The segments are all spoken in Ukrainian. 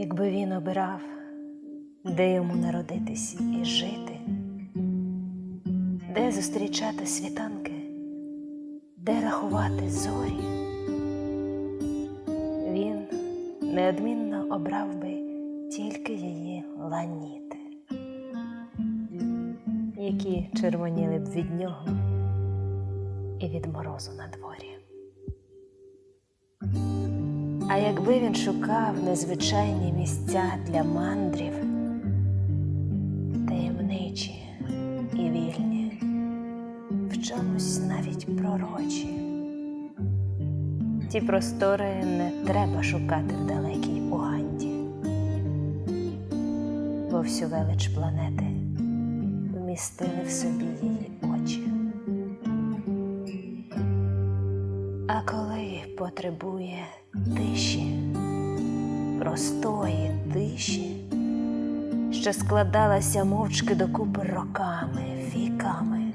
Якби він обирав, де йому народитись і жити, де зустрічати світанки, де рахувати зорі, він неодмінно обрав би тільки її ланіти, які червоніли б від нього і від морозу на дворі. А якби він шукав незвичайні місця для мандрів, таємничі і вільні, в чомусь навіть пророчі, ті простори не треба шукати в далекій Уганді, бо всю велич планети вмістили в собі її очі. Коли потребує тиші, простої тиші, що складалася мовчки докупи роками, віками,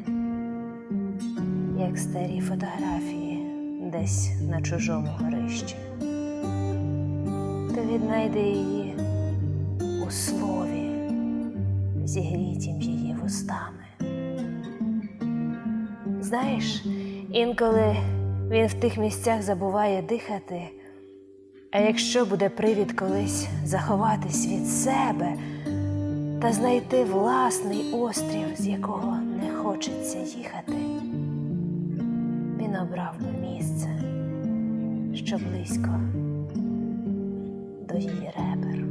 як старі фотографії десь на чужому горищі, то віднайде її у слові, зігрітім її вустами. Знаєш, інколи він в тих місцях забуває дихати. А якщо буде привід колись заховатись від себе та знайти власний острів, з якого не хочеться їхати, він обрав би місце, що близько до її ребер.